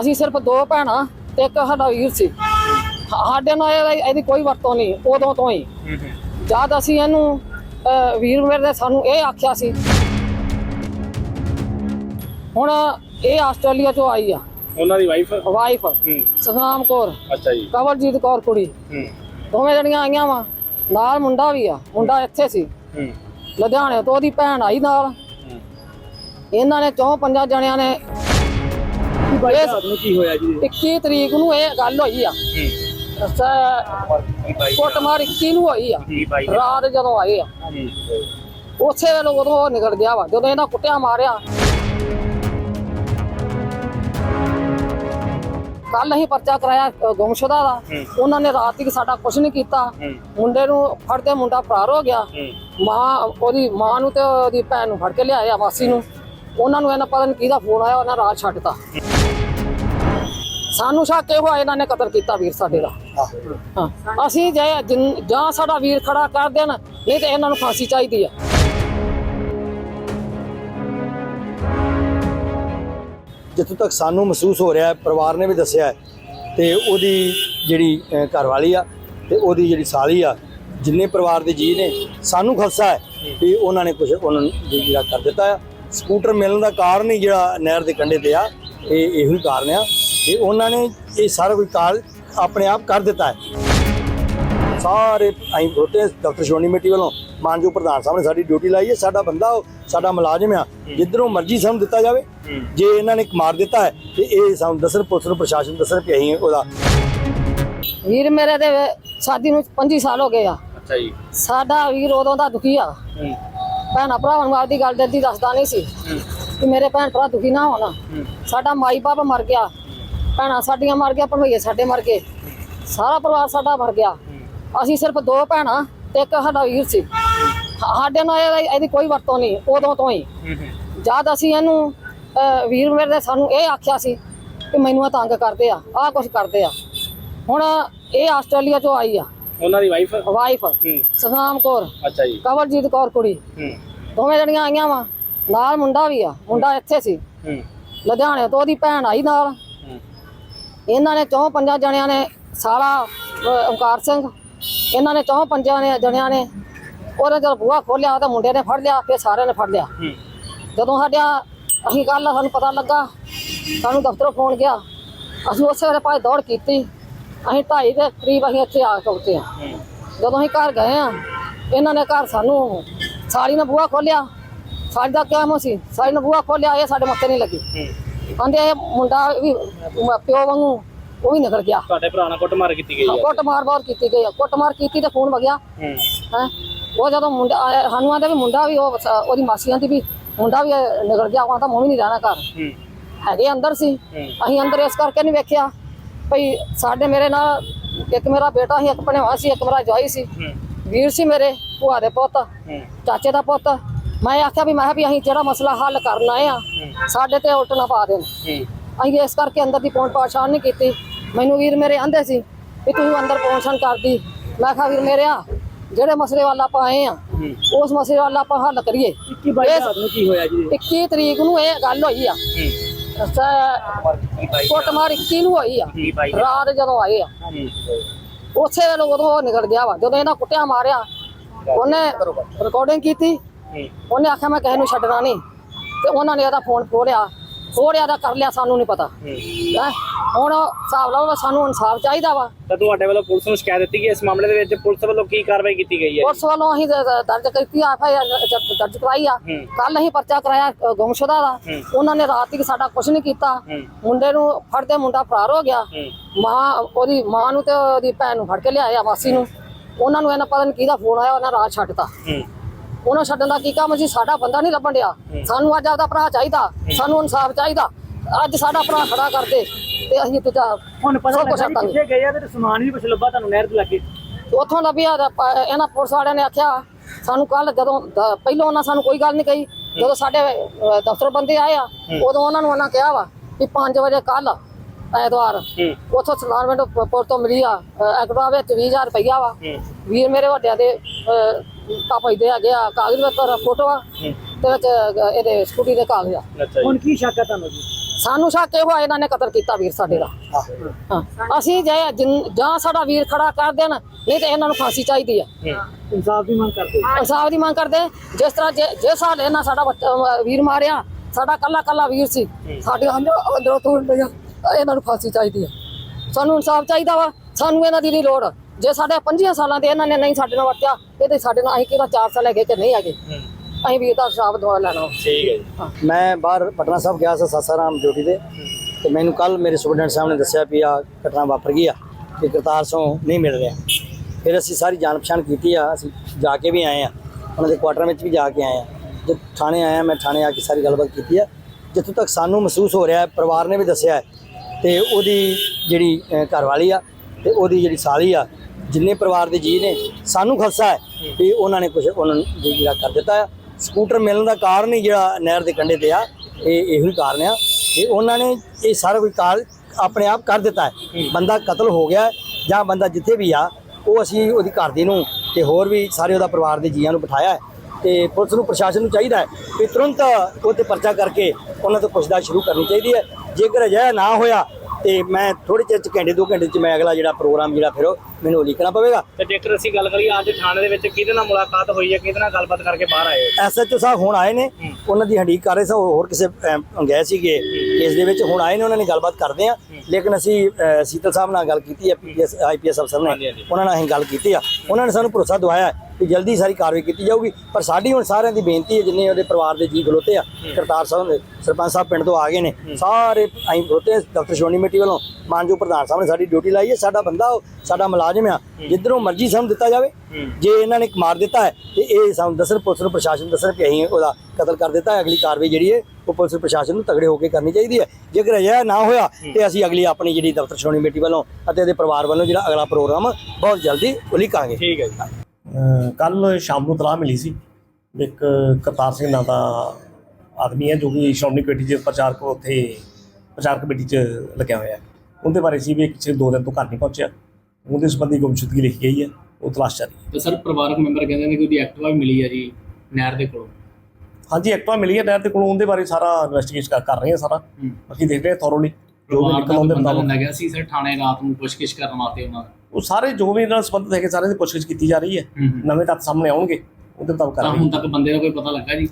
ਅਸੀਂ ਸਿਰਫ ਦੋ ਭੈਣਾਂ ਤੇ ਇੱਕ ਸਾਡਾ ਵੀਰ ਸੀ। ਸਾਡੇ ਨਾਲ ਇਹਦਾ- ਇਹਦੀ ਕੋਈ ਵਰਤੋਂ ਨਹੀਂ ਉਦੋਂ ਤੋਂ ਹੀ। ਜਦ ਅਸੀਂ ਇਹਨੂੰ ਅਹ, ਵੀਰ ਮੇਰੇ ਨੇ ਸਾਨੂੰ ਇਹ ਆਖਿਆ ਸੀ ਹੁਣ ਇਹ ਆਸਟ੍ਰੇਲੀਆ ਚੋਂ ਆਈ ਆ। ਉਹਨਾਂ ਦੀ ਵਾਈਫ ਵਾਈਫ ਹੂੰ। ਕੌਰ। ਅੱਛਾ ਜੀ। ਕਵਲਜੀਤ ਕੌਰ ਕੁੜੀ। ਹੂੰ। ਦੋਵੇਂ ਜਣੀਆਂ ਆਈਆਂ ਵਾ। ਨਾਲ ਮੁੰਡਾ ਵੀ ਆ। ਮੁੰਡਾ ਇੱਥੇ ਸੀ। ਹੂੰ। ਲੁਧਿਆਣੇ ਤੋਂ ਉਹਦੀ ਭੈਣ ਆਈ ਨਾਲ। ਹੂੰ। ਇਹਨਾਂ ਨੇ ਚੌਂ ਪੰਜਾਂ ਜਣਿਆਂ ਨੇ ਕੀ ਬਾਈ ਨੂੰ ਕੀ ਹੋਇਆ ਜੀ? 21 ਤਰੀਕ ਨੂੰ ਇਹ ਗੱਲ ਹੋਈ ਆ। ਹੂੰ ਸ- ਕੁੱਟਮਾਰ 21 ਨੂੰ ਹੋਈ ਆ। ਕੀ ਬਾਈ ਰਾਤ ਜਦੋਂ ਆਏ ਆ। ਹੂੰ ਉਸੇ ਵੇਲੇ ਉਦੋਂ ਉਹ ਨਿਕਲ ਗਿਆ ਵਾ ਜਦੋਂ ਇਹਨਾਂ ਕੁੱਟਿਆ ਮਾਰਿਆ। ਕੱਲ ਅਸੀਂ ਪਰਚਾ ਕਰਾਇਆ ਗੁੰਮਸ਼ੁਦਾ ਦਾ। ਉਹਨਾਂ ਨੇ ਰਾਤ ਤੱਕ ਸਾਡਾ ਕੁਝ ਨਹੀਂ ਕੀਤਾ। ਮੁੰਡੇ ਨੂੰ ਫੜਦੇ ਮੁੰਡਾ ਫਰਾਰ ਹੋ ਗਿਆ। ਮਾਂ ਉਹਦੀ ਮਾਂ ਨੂੰ ਤੇ ਉਹਦੀ ਭੈਣ ਨੂੰ ਫੜ ਕੇ ਲਿਆਇਆ ਮਾਸੀ ਨੂੰ। ਉਹਨਾਂ ਨੂੰ ਇਹਨਾਂ ਪਤਾ ਨਹੀਂ ਕਿਹਦਾ ਫੋਨ ਆਇਆ ਉਹਨਾਂ ਰਾਤ ਛੱਡਤਾ ਸਾਨੂੰ ਸ਼ੱਕ ਇਹ ਹੋਇਆ ਇਹਨਾਂ ਨੇ ਕਤਲ ਕੀਤਾ ਵੀਰ ਸਾਡੇ ਦਾ। ਹਾਂ। ਅਸੀਂ ਜੇ ਜਿਨ- ਜਾਂ ਸਾਡਾ ਵੀਰ ਖੜਾ ਕਰ ਦੇਣ ਨਹੀਂ ਤੇ ਇਹਨਾਂ ਨੂੰ ਫਾਂਸੀ ਚਾਹੀਦੀ ਆ। ਜਿੱਥੋਂ ਤੱਕ ਸਾਨੂੰ ਮਹਿਸੂਸ ਹੋ ਰਿਹਾ ਹੈ ਪਰਿਵਾਰ ਨੇ ਵੀ ਦੱਸਿਆ ਹੈ ਤੇ ਉਹਦੀ ਜਿਹੜੀ ਅਹ, ਘਰਵਾਲੀ ਆ ਤੇ ਉਹਦੀ ਜਿਹੜੀ ਸਾਲੀ ਆ ਜਿੰਨੇ ਪਰਿਵਾਰ ਦੇ ਜੀ ਨੇ ਸਾਨੂੰ ਖਲਸਾ ਹੈ ਕਿ ਉਹਨਾਂ ਨੇ ਕੁਝ ਉਹਨਾਂ ਨੂੰ ਜਿਹੜਾ ਕਰ ਦਿੱਤਾ ਆ। ਸਕੂਟਰ ਮਿਲਣ ਦਾ ਕਾਰਨ ਹੀ ਜਿਹੜਾ ਨਹਿਰ ਦੇ ਕੰਢੇ ਤੇ ਆ ਇਹ ਇਹੋ ਹੀ ਕਾਰਨ ਆ। ਕਿ ਉਹਨਾਂ ਨੇ ਇਹ ਸਾਰਾ ਕੁਝ ਕਾਰ ਆਪਣੇ ਆਪ ਕਰ ਦਿੱਤਾ ਹੈ। ਸਾਰੇ ਅਸੀਂ ਖੋਤੇ ਡਾਕਟਰ ਸ਼ੋਨੀ ਮਿੱਟੀ ਵੱਲੋਂ। ਮਾਨਜੋ ਪ੍ਰਧਾਨ ਸਾਹਿਬ ਨੇ ਸਾਡੀ ਡਿਊਟੀ ਲਾਈ ਹੈ ਸਾਡਾ ਬੰਦਾ ਉਹ ਸਾਡਾ ਮੁਲਾਜ਼ਮ ਆ। ਜਿੱਧਰੋਂ ਮਰਜ਼ੀ ਸਾਨੂੰ ਦਿੱਤਾ ਜਾਵੇ। ਜੇ ਇਹਨਾਂ ਨੇ ਮਾਰ ਦਿੱਤਾ ਹੈ ਤੇ ਇਹ ਸਾਨੂੰ ਦੱਸਣ ਪੁਲਿਸ ਨੂੰ ਪ੍ਰਸ਼ਾਸਨ ਦੱਸਣ ਕਿ ਅਸੀਂ ਉਹਦਾ ਵੀਰ ਮੇਰੇ ਦੇ ਸ਼ਾਦੀ ਨੂੰ 25 ਸਾਲ ਹੋ ਗਏ ਆ। ਅੱਛਾ ਜੀ। ਸਾਡਾ ਵੀਰ ਉਦੋਂ ਦਾ ਦੁਖੀ ਆ। ਭੈਣਾਂ ਭਰਾਵਾਂ ਨੂੰ ਆਪਦੀ ਗੱਲ ਦੱਸਦਾ ਨਹੀਂ ਸੀ ਕਿ ਮੇਰੇ ਭੈਣ ਭਰਾ ਦੁਖੀ ਨਾ ਹੋਣਾ। ਸਾਡਾ ਮਾਈ ਬਾਪ ਮਰ ਗਿਆ। ਭੈਣਾਂ ਸਾਡੀਆਂ ਮਰ ਗਿਆ ਭਰਵਈਏ ਸਾਡੇ ਮਰ ਗਏ। ਸਾਰਾ ਪਰਿਵਾਰ ਸਾਡਾ ਮਰ ਗਿਆ। ਅਸੀਂ ਸਿਰਫ ਦੋ ਭੈਣਾਂ ਤੇ ਇੱਕ ਸਾਡਾ ਵੀਰ ਸੀ। ਸਾਡੇ ਨਾਲ ਇਹਦਾ- ਇਹਦੀ ਕੋਈ ਵਰਤੋਂ ਨਹੀਂ ਉਦੋਂ ਤੋਂ ਹੀ। ਜਦ ਅਸੀਂ ਇਹਨੂੰ ਅਹ, ਵੀਰ ਮੇਰੇ ਨੇ ਸਾਨੂੰ ਇਹ ਆਖਿਆ ਸੀ ਕਿ ਮੈਨੂੰ ਇਹ ਤੰਗ ਕਰਦੇ ਆ ਆਹ ਕੁਝ ਕਰਦੇ ਆ। ਹੁਣ ਇਹ ਆਸਟ੍ਰੇਲੀਆ ਚੋਂ ਆਈ ਆ। ਉਹਨਾਂ ਦੀ ਵਾਈਫ ਵਾਈਫ ਹੂੰ। ਸਤਨਾਮ ਕੌਰ। ਅੱਛਾ ਜੀ। ਕਵਲਜੀਤ ਕੌਰ ਕੁੜੀ। ਹੂੰ। ਦੋਵੇਂ ਜਣੀਆਂ ਆਈਆਂ ਵਾ। ਨਾਲ ਮੁੰਡਾ ਵੀ ਆ ਮੁੰਡਾ ਇੱਥੇ ਸੀ। ਹੂੰ। ਲੁਧਿਆਣੇ ਤੋਂ ਉਹਦੀ ਭੈਣ ਆਈ ਨਾਲ। ਇਹਨਾਂ ਨੇ ਚੌਂ ਪੰਜਾਂ ਜਣਿਆਂ ਨੇ ਸਾਲਾ ਓਮਕਾਰ ਸਿੰਘ ਇਹਨਾਂ ਨੇ ਚੌਂ ਪੰਜਾਂ ਨੇ ਜਣਿਆਂ ਨੇ ਉਹਨੇ ਜਦ ਬੂਹਾ ਖੋਲਿਆ ਤਾਂ ਮੁੰਡੇ ਨੇ ਫੜ ਲਿਆ ਫਿਰ ਸਾਰਿਆਂ ਨੇ ਫੜ ਲਿਆ। ਜਦੋਂ ਸਾਡਿਆ ਅਸੀਂ ਕੱਲ ਸਾਨੂੰ ਪਤਾ ਲੱਗਾ ਸਾਨੂੰ ਦਫ਼ਤਰੋਂ ਫੋਨ ਗਿਆ ਅਸੀਂ ਉਸੇ ਵੇਲੇ ਭਾਈ ਦੌੜ ਕੀਤੀ ਅਸੀਂ ਢਾਈ ਦੇ ਕਰੀਬ ਅਸੀਂ ਇੱਥੇ ਆ ਪਹੁੰਚੇ ਆ ਜਦੋਂ ਅਸੀਂ ਘਰ ਗਏ ਆ ਇਹਨਾਂ ਨੇ ਘਰ ਸਾਨੂੰ ਸਾਲੀ ਨੇ ਬੂਹਾ ਖੋਲਿਆ ਸਾਡੀ ਕਿਆ ਸੀ ਸਾਲੀ ਨੇ ਬੂਹਾ ਖੋਲਿਆ ਇਹ ਸਾਡੇ ਮੱਥੇ ਨਹੀਂ ਲੱਗੀ। ਕਹਿੰਦੇ ਇਹ ਮੁੰਡਾ ਵੀ ਮ- ਪਿਓ ਵਾਂਗੂ ਉਹ ਵੀ ਨਿਕਲ ਗਿਆ। ਤੁਹਾਡੇ ਭਰਾ ਨਾਲ ਕੁੱਟਮਾਰ ਕੀਤੀ ਗਈ ਹੈ ਕੁੱਟ ਮਾਰ ਬਹੁਤ ਕੀਤੀ ਗਈ ਆ। ਕੁੱਟ ਮਾਰ ਕੀਤੀ ਤੇ ਖੂਨ ਵਗਿਆ। ਹੂੰ। ਹੈ? ਉਹ ਜਦੋਂ ਮੁੰਡਾ ਆਇਆ, ਸਾਨੂੰ ਆਂਦੇ ਵੀ ਮੁੰਡਾ ਵੀ ਉਹ ਸ- ਉਹਦੀ ਮਾਸੀਆਂ ਦੀ ਵੀ ਮੁੰਡਾ ਵੀ ਇਹ ਨਿਕਲ ਗਿਆ। ਉਹ ਤਾਂ ਮੈਂ ਵੀ ਨਹੀਂ ਰਹਿਣਾ ਘਰ। ਹੂੰ। ਹੈਗੇ ਅੰਦਰ ਸੀ। ਹੂੰ। ਅਸੀਂ ਅੰਦਰ ਇਸ ਕਰਕੇ ਨਹੀਂ ਵੇਖਿਆ। ਭਈ ਸਾਡੇ ਮੇਰੇ ਨਾਲ ਇੱਕ ਮੇਰਾ ਬੇਟਾ ਸੀ ਇੱਕ ਭਣੇਵਾ ਸੀ ਇੱਕ ਮੇਰਾ ਜਵਾਈ ਸੀ। ਹੂੰ। ਵੀਰ ਸੀ ਮੇਰੇ ਭੂਆ ਦੇ ਪੁੱਤ ਹੂੰ। ਚਾਚੇ ਦਾ ਪੁੱਤ ਮੈਂ ਆਖਿਆ ਵੀ ਮੈਂ ਕਿਹਾ ਵੀ ਅਸੀਂ ਜਿਹੜਾ ਮਸਲਾ ਹੱਲ ਕਰਨ ਆ ਸਾਡੇ ਤੇ ਉਲਟ ਨਾ ਪਾ ਦੇਣ। ਅਸੀਂ ਇਸ ਕਰਕੇ ਅੰਦਰ ਦੀ ਪਹੁੰਚ ਪਾਛਾਣ ਨਹੀਂ ਕੀਤੀ। ਮੈਨੂੰ ਵੀਰ ਮੇਰੇ ਆਂਦੇ ਸੀ ਵੀ ਤੂੰ ਅੰਦਰ ਪਹੁੰਚਣ ਕਰਦੀ। ਮੈਂ ਕਿਹਾ ਵੀਰ ਮੇਰੇ ਆ ਜਿਹੜੇ ਮਸਲੇ ਵੱਲ ਆਪਾਂ ਆਏ ਆ ਉਸ ਮਸਲੇ ਵੱਲ ਆਪਾਂ ਹੱਲ ਕਰੀਏ। 21 ਬਾਈ ਰਾਤ ਨੂੰ ਕੀ ਹੋਇਆ ਜੀ? 21 ਤਰੀਕ ਨੂੰ ਇਹ ਗੱਲ ਹੋਈ ਆ। ਕੁੱਟਮਾਰ 21 ਨੂੰ ਹੋਈ ਆ। ਰਾਤ ਜਦੋਂ ਆਏ ਆ। ਉਸੇ ਵੇਲੇ ਉਦੋਂ ਉਹ ਨਿਕਲ ਗਿਆ ਵਾ। ਜਦੋਂ ਇਹਨਾਂ ਕੁੱਟਿਆ ਮਾਰਿਆ ਉਹਨੇ ਰਿਕਾਰਡਿੰਗ ਕੀਤੀ। ਉਹਨੇ ਆਖਿਆ ਮੈਂ ਕਿਸੇ ਨੂੰ ਛੱਡਣਾ ਨਹੀਂ। ਤੇ ਉਹਨਾਂ ਨੇ ਉਹਦਾ ਫੋਨ ਖੋਲਿਆ ਖੋਲਿਆ ਦਾ ਕਰ ਲਿਆ ਸਾਨੂੰ ਨਹੀਂ ਪਤਾ। ਹੂੰ। ਹੁਣ ਹਿਸਾਬ ਲਾਓ ਸਾਨੂੰ ਇਨਸਾਫ ਚਾਹੀਦਾ ਵਾ। ਤਾਂ ਤੁਹਾਡੇ ਵੱਲੋਂ ਪੁਲਿਸ ਨੂੰ ਸ਼ਿਕਾਇਤ ਦਿੱਤੀ ਗਈ ਇਸ ਮਾਮਲੇ ਦੇ ਵਿੱਚ ਪੁਲਿਸ ਵੱਲੋਂ ਕੀ ਕਾਰਵਾਈ ਕੀਤੀ ਗਈ ਹੈ? ਪੁਲਿਸ ਵੱਲੋਂ ਅਸੀਂ ਦ- ਦ- ਦਰਜ ਕੀਤੀ ਆ ਐਫਆਈਆਰ ਦਰਜ ਕਰਾਈ ਆ। ਹੂੰ। ਕੱਲ ਅਸੀਂ ਪਰਚਾ ਕਰਾਇਆ ਅ, ਗੁੰਮਸ਼ੁਦਾ ਦਾ। ਹੂੰ। ਉਹਨਾਂ ਨੇ ਰਾਤ ਤੱਕ ਸਾਡਾ ਕੁਝ ਨਹੀਂ ਕੀਤਾ। ਹੂੰ। ਮੁੰਡੇ ਨੂੰ ਫੜਦੇ ਮੁੰਡਾ ਫਰਾਰ ਹੋ ਗਿਆ। ਹੂੰ। ਮਾਂ ਉਹਦੀ ਮਾਂ ਨੂੰ ਤੇ ਉਹਦੀ ਭੈਣ ਨੂੰ ਫੜ ਕੇ ਲਿਆਇਆ ਮਾਸੀ ਨੂੰ। ਉਹਨਾਂ ਨੂੰ ਇਹਨਾਂ ਪਤਾ ਨਹੀਂ ਕਿਹਦਾ ਫੋਨ ਆਇਆ ਉਹਨਾਂ ਰਾਤ ਛੱਡਤਾ। ਹੂੰ। ਉਹਨਾਂ ਛੱਡਣ ਦਾ ਕੀ ਕੰਮ ਸੀ? ਸਾਡਾ ਬੰਦਾ ਨਹੀਂ ਲੱਭਣ ਡਿਆ। ਸਾਨੂੰ ਅੱਜ ਆਪਦਾ ਭਰਾ ਚਾਹੀਦਾ। ਸਾਨੂੰ ਇਨਸਾਫ ਚਾਹੀਦਾ। ਅੱਜ ਸਾਡਾ ਭਰਾ ਖੜਾ ਕਰਦੇ ਤੇ ਅਸੀਂ ਤੇ ਜਾ- ਹੁਣ ਪਤਾ ਕੁਛ ਲੱਗਾ। ਕਿੱਥੇ ਗਏ ਆ ਤੇ ਸਮਾਨ ਵੀ ਕੁਝ ਲੱਭਾ ਤੁਹਾਨੂੰ ਨਹਿਰ ਦੇ ਲੱਗੇ? ਉੱਥੋਂ ਲੱਭਿਆ ਇਹਨਾਂ ਪੁਲਿਸ ਵਾਲਿਆਂ ਨੇ ਆਖਿਆ ਸਾਨੂੰ ਕੱਲ ਜਦੋਂ ਪਹਿਲੋਂ ਉਹਨਾਂ ਸਾਨੂੰ ਕੋਈ ਗੱਲ ਨਹੀਂ ਕਹੀ। ਜਦੋਂ ਸਾਡੇ ਦਫ਼ਤਰ ਬੰਦੇ ਆਏ ਆ ਉਦੋਂ ਉਹਨਾਂ ਨੂੰ ਉਹਨਾਂ ਕਿਹਾ ਵਾ ਕਿ 5 ਵਜੇ ਕੱਲ ਐਤਵਾਰ ਉੱਥੋਂ ਸਲਾਨਮੈਂਟ ਪੁਰ ਤੋਂ ਮਿਲੀ ਆ ਐਕਟਵਾ ਵਿੱਚ 20000 ਰੁਪਈਆ ਵਾ। ਵੀਰ ਮੇਰੇ ਵੱਡਿਆਂ ਦੇ ਕਾਪਈਦੇ ਹੈਗੇ ਆ ਕਾਗਜ਼ ਵਿੱਚ ਫੋਟੋ ਆ ਤੇ ਵਿੱਚ ਇਹਦੇ ਸਕੂਟੀ ਦੇ ਕਾਗਜ਼ ਆ। ਹੁਣ ਕੀ ਸ਼ੱਕ ਹੈ ਤੁਹਾਨੂੰ ਜੀ? ਸਾਨੂੰ ਸ਼ੱਕ ਇਹ ਹੋਇਆ ਇਹਨਾਂ ਨੇ ਕਤਲ ਕੀਤਾ ਵੀਰ ਸਾਡੇ ਦਾ। ਹਾਂ। ਅਸੀਂ ਜੇ ਜਾਂ ਸਾਡਾ ਵੀਰ ਖੜਾ ਕਰ ਦੇਣ ਨਹੀਂ ਤੇ ਇਹਨਾਂ ਨੂੰ ਫਾਂਸੀ ਚਾਹੀਦੀ ਹੈ। ਇਨਸਾਫ ਦੀ ਮੰਗ ਕਰਦੇ। ਇਨਸਾਫ ਦੀ ਮੰਗ ਕਰਦੇ। ਜਿਸ ਤਰ੍ਹਾਂ ਜੇ ਸਾਡੇ ਨਾਲ ਸਾਡਾ ਵੀਰ ਮਾਰਿਆ ਸਾਡਾ ਕੱਲਾ ਕੱਲਾ ਵੀਰ ਸੀ ਸਾਡੇ ਅੰਦਰ ਲਿਆ ਇਹਨਾਂ ਨੂੰ ਫਾਂਸੀ ਚਾਹੀਦੀ ਹੈ ਸਾਨੂੰ ਇਨਸਾਫ ਚਾਹੀਦਾ ਵਾ ਸਾਨੂੰ ਇਹਨਾਂ ਦੀ ਨਹੀਂ ਲੋੜ। ਜੇ ਸਾਡੇ 5 ਸਾਲਾਂ ਦੇ ਇਹਨਾਂ ਨੇ ਨਹੀਂ ਸਾਡੇ ਨਾਲ ਵਰਤਿਆ ਇਹ ਤੇ ਸਾਡੇ ਨਾਲ ਅਸੀਂ ਕਿਹੜਾ 4 ਸਾਲ ਹੈਗੇ ਕਿ ਨਹੀਂ ਹੈਗੇ? ਅਸੀਂ ਵੀਰ ਦਾ ਇਨਸਾਫ ਦਵਾ ਲੈਣਾ। ਠੀਕ ਹੈ ਜੀ। ਮੈਂ ਬਾਹਰ ਪਟਨਾ ਸਾਹਿਬ ਗਿਆ ਸੀ ਸਾਸਾਰਾਮ ਡਿਊਟੀ ਤੇ। ਤੇ ਮੈਨੂੰ ਕੱਲ ਮੇਰੇ ਸੁਪਰਡੈਂਟ ਸਾਹਿਬ ਨੇ ਦੱਸਿਆ ਵੀ ਆ ਘਟਨਾ ਵਾਪਰ ਗਈ ਆ ਕਿ ਕਰਤਾਰ ਸਿੰਘ ਨਹੀਂ ਮਿਲ ਰਿਹਾ। ਫਿਰ ਅਸੀਂ ਸਾਰੀ ਜਾਣ ਪਛਾਣ ਕੀਤੀ ਆ ਅਸੀਂ ਜਾ ਕੇ ਵੀ ਆਏ ਆ। ਉਹਨਾਂ ਦੇ ਕੁਆਟਰ ਵਿੱਚ ਵੀ ਜਾ ਕੇ ਆਏ ਆ। ਜਦ ਥਾਣੇ ਆਇਆ ਮੈਂ ਥਾਣੇ ਆ ਕੇ ਸਾਰੀ ਗੱਲਬਾਤ ਕੀਤੀ ਆ। ਜਿੱਥੋਂ ਤੱਕ ਸਾਨੂੰ ਮਹਿਸੂਸ ਹੋ ਰਿਹਾ ਹੈ ਪਰਿਵਾਰ ਨੇ ਵੀ ਦੱਸਿਆ ਤੇ ਉਹਦੀ ਜਿਹੜੀ ਘਰਵਾਲੀ ਆ ਤੇ ਉਹਦੀ ਜਿਹੜੀ ਸਾਲੀ ਆ, ਜਿੰਨੇ ਪਰਿਵਾਰ ਦੇ ਜੀ ਨੇ, ਸਾਨੂੰ ਖਲਸਾ ਹੈ ਵੀ ਉਹਨਾਂ ਨੇ ਕੁਝ ਉਹਨਾਂ ਨੂੰ ਜਿਹੜਾ ਕਰ ਦਿੱਤਾ ਆ। ਸਕੂਟਰ ਮਿਲਣ ਦਾ ਕਾਰਨ ਹੀ ਜਿਹੜਾ ਨਹਿਰ ਦੇ ਕੰਢੇ ਤੇ ਆ, ਇਹ ਇਹੋ ਹੀ ਕਾਰਨ ਆ ਇਹ ਉਹਨਾਂ ਨੇ ਇਹ ਸਾਰਾ ਕੋਈ ਕਾਰ ਆਪਣੇ ਆਪ ਕਰ ਦਿੱਤਾ ਹੈ। ਬੰਦਾ ਕਤਲ ਹੋ ਗਿਆ ਜਾਂ ਬੰਦਾ ਜਿੱਥੇ ਵੀ ਆ, ਉਹ ਅਸੀਂ ਉਹਦੀ ਘਰ ਦੀ ਨੂੰ ਤੇ ਹੋਰ ਵੀ ਸਾਰੇ ਉਹਦਾ ਪਰਿਵਾਰ ਦੇ ਜੀਆਂ ਨੂੰ ਬਿਠਾਇਆ ਹੈ ਤੇ ਪੁਲਿਸ ਨੂੰ, ਪ੍ਰਸ਼ਾਸਨ ਨੂੰ ਚਾਹੀਦਾ ਹੈ ਕਿ ਤੁਰੰਤ ਉਹ ਤੇ ਪਰਚਾ ਕਰਕੇ ਉਹਨਾਂ ਤੋਂ ਪੁੱਛਦਾ ਸ਼ੁਰੂ ਕਰਨੀ ਚਾਹੀਦੀ ਹੈ। ਜੇਕਰ ਅਜਿਹਾ ਨਾ ਹੋਇਆ ਤੇ ਮੈਂ ਥੋੜੇ ਚਿਰ ਚ ਘੰਟੇ, ਦੋ ਘੰਟੇ ਚ ਮੈਂ ਅਗਲਾ ਜਿਹੜਾ ਪ੍ਰੋਗਰਾਮ ਜਿਹੜਾ ਫਿਰ ਉਹ ਮੈਨੂੰ ਉਲੀਕਣਾ ਪਵੇਗਾ। ਤੇ ਜੇਕਰ ਅਸੀਂ ਗੱਲ ਕਰੀਏ ਅੱਜ ਥਾਣੇ ਦੇ ਵਿੱਚ ਕਿਹਦੇ ਨਾਲ ਮੁਲਾਕਾਤ ਹੋਈ ਹੈ ਕਿਹਦੇ ਨਾਲ ਗੱਲਬਾਤ ਕਰਕੇ ਬਾਹਰ ਆਏ ਹੋ? ਐਸਐਚਓ ਸਾਹਿਬ ਹੁਣ ਆਏ ਨੇ ਉਹਨਾਂ ਦੀ ਹੰਡੀਕ ਕਰ ਰਹੇ ਹੋਰ ਕਿਸੇ ਅਮ, ਗਏ ਸੀਗੇ। ਕੇਸ ਦੇ ਵਿੱਚ ਹੁਣ ਆਏ ਨੇ ਉਹਨਾਂ ਨੇ ਗੱਲਬਾਤ ਕਰਦੇ ਆ ਲੇਕਿਨ ਅਸੀਂ ਅ, ਸੀਤਲ ਸਾਹਿਬ ਨਾਲ ਗੱਲ ਕੀਤੀ ਹੈ ਪੀਐਸ ਆਈਪੀਐਸ ਅਫਸਰ ਹਾਂਜੀ, ਨੇ। ਹਾਂਜੀ। ਉਹਨਾਂ ਨਾਲ ਅਸੀਂ ਗੱਲ ਕੀਤੀ ਆ। ਉਹਨਾਂ ਨੇ ਸਾਨੂੰ ਭਰੋਸਾ ਦਵਾਇਆ ਹੈ ਕਿ ਜਲਦੀ ਸਾਰੀ ਕਾਰਵਾਈ ਕੀਤੀ ਜਾਊਗੀ। ਪਰ ਸਾਡੀ ਹੁਣ ਸਾਰਿਆਂ ਦੀ ਬੇਨਤੀ ਹੈ ਜਿੰਨੇ ਉਹਦੇ ਪਰਿਵਾਰ ਦੇ ਜੀ ਖਲੋਤੇ ਆ ਕਰਤਾਰ ਸਾਹਿਬ ਦੇ ਸਰਪੰਚ ਸਾਹਿਬ ਪਿੰਡ ਤੋਂ ਆ ਗਏ ਨੇ। ਸਾਰੇ ਅਸੀਂ ਖਲੋਤੇ ਡਾਕਟਰ ਸ਼ੋਨੀ ਮਿੱਟੀ ਵੱਲੋਂ। ਮਾਨਜੋ ਪ੍ਰਧਾਨ ਸਾਹਿਬ ਨੇ ਸਾਡੀ ਡਿਊਟੀ ਲਾਈ ਹੈ। ਸਾਡਾ ਬੰਦਾ ਉਹ ਸਾਡਾ ਮੁਲਾਜ਼ਮ ਆ ਜਿੱਧਰੋਂ ਮਰਜ਼ੀ ਸਾਨੂੰ ਦਿੱਤਾ ਜਾਵੇ ਜੇ ਇਹਨਾਂ ਨੇ ਮਾਰ ਦਿੱਤਾ ਹੈ ਤੇ ਇਹ ਸਾਨੂੰ ਦੱਸਣ ਪੁਲਿਸ ਨੂੰ ਪ੍ਰਸ਼ਾਸਨ ਦੱਸਣ ਕਿ ਅਸੀਂ ਉਹਦਾ ਕਤਲ ਕਰ ਦਿੱਤਾ ਹੈ ਅਗਲੀ ਕਾਰਵਾਈ ਜਿਹੜੀ ਹੈ ਉਹ ਪੁਲਿਸ ਪ੍ਰਸ਼ਾਸਨ ਨੂੰ ਤਗੜੇ ਹੋ ਕੇ ਕਰਨੀ ਚਾਹੀਦੀ ਹੈ। ਜੇਕਰ ਅਜਿਹਾ ਨਾ ਹੋਇਆ ਤੇ ਅਸੀਂ ਅਗਲੀ ਆਪਣੀ ਜਿਹੜੀ ਦਫ਼ਤਰ ਸ਼੍ਰੋਣੀ ਕਮੇਟੀ ਵੱਲੋਂ ਅਤੇ ਇਹਦੇ ਪਰਿਵਾਰ ਵੱਲੋਂ ਜਿਹੜਾ ਅਗਲਾ ਪ੍ਰੋਗਰਾਮ ਬਹੁਤ ਜਲਦੀ ਉਲੀਕਾਂਗੇ। ਠੀਕ ਹੈ ਜੀ। ਕੱਲ ਸ਼ਾਮ ਨੂੰ ਤਲਾਹ ਮਿਲੀ ਸੀ ਇੱਕ ਕਰਤਾਰ ਸਿੰਘ ਨਾਂ ਦਾ ਆਦਮੀ ਹੈ ਜੋ ਕਿ ਸ਼੍ਰੋਮਣੀ ਕਮੇਟੀ ਦੇ ਪ੍ਰਚਾਰਕ ਉੱਥੇ ਪ੍ਰਚਾਰ ਕਮੇਟੀ 'ਚ ਲੱਗਿਆ ਹੋਇਆ ਹੈ। ਉਹਦੇ ਬਾਰੇ ਸੀ ਵੀ ਕਿਸੇ ਦੋ ਦਿਨ ਤੋਂ ਘਰ ਨਹੀਂ ਪਹੁੰਚਿਆ। ਉਹਦੇ ਸੰਬੰਧੀ ਗੁੰਮਸ਼ੁਦਗੀ ਲਿਖੀ ਗਈ ਹੈ ਉਹ ਤਲਾਸ਼ ਜਾਰੀ ਹੈ। ਤੇ ਸਰ ਪਰਿਵਾਰਕ ਮੈਂਬਰ ਕਹਿੰਦੇ ਨੇ ਕਿ ਉਹਦੀ ਐਕਟਿਵਾ ਵੀ ਮਿਲੀ ਹੈ ਜੀ ਨਹਿਰ ਦੇ ਕੋਲੋਂ। ਹਾਂਜੀ ਐਕਟਵਾ ਮਿਲੀ ਹੈ ਨਹਿਰ ਦੇ ਕੋਲੋਂ ਉਹਦੇ ਬਾਰੇ ਸਾਰਾ ਇਨਵੈਸਟੀਗੇਸ਼ਨ ਕਰ ਰਹੇ ਹਾਂ ਸਾਰਾ। ਬਾਕੀ ਦੇਖਦੇ ਹਾਂ ਥੋਰੋਲੀ ਜੋ ਵੀ ਨਿਕਲ ਆਉਂਦੇ ਬੰਦਾ ਮੁਤਾਬਕ। ਲੱਗਾ ਗਿਆ ਸੀ ਸਰ ਥਾਣੇ ਰਾਤ ਨੂੰ ਪੁੱਛਗਿੱਛ ਕਰਨ ਵਾਸਤੇ ਉਹਨਾਂ ਦਾ। ਉਹ ਸਾਰੇ ਜੋ ਵੀ ਨਾਲ ਸੰਬੰਧਿਤ ਹੈਗੇ ਸਾਰਿਆਂ ਦੀ ਪੁੱਛਗਿੱਛ ਕੀਤੀ ਜਾ ਰਹੀ ਹੈ। ਨਵੇਂ ਤੱਥ ਸਾਹਮਣੇ ਆਉਣਗੇ ਉਹਦੇ ਮੁਤਾਬਕ ਕਰਾਂਗੇ ਹੁਣ ਤੱਕ ਬੰਦੇ ਦਾ ਕੋਈ ਪਤਾ ਲੱਗਾ ਜੀ?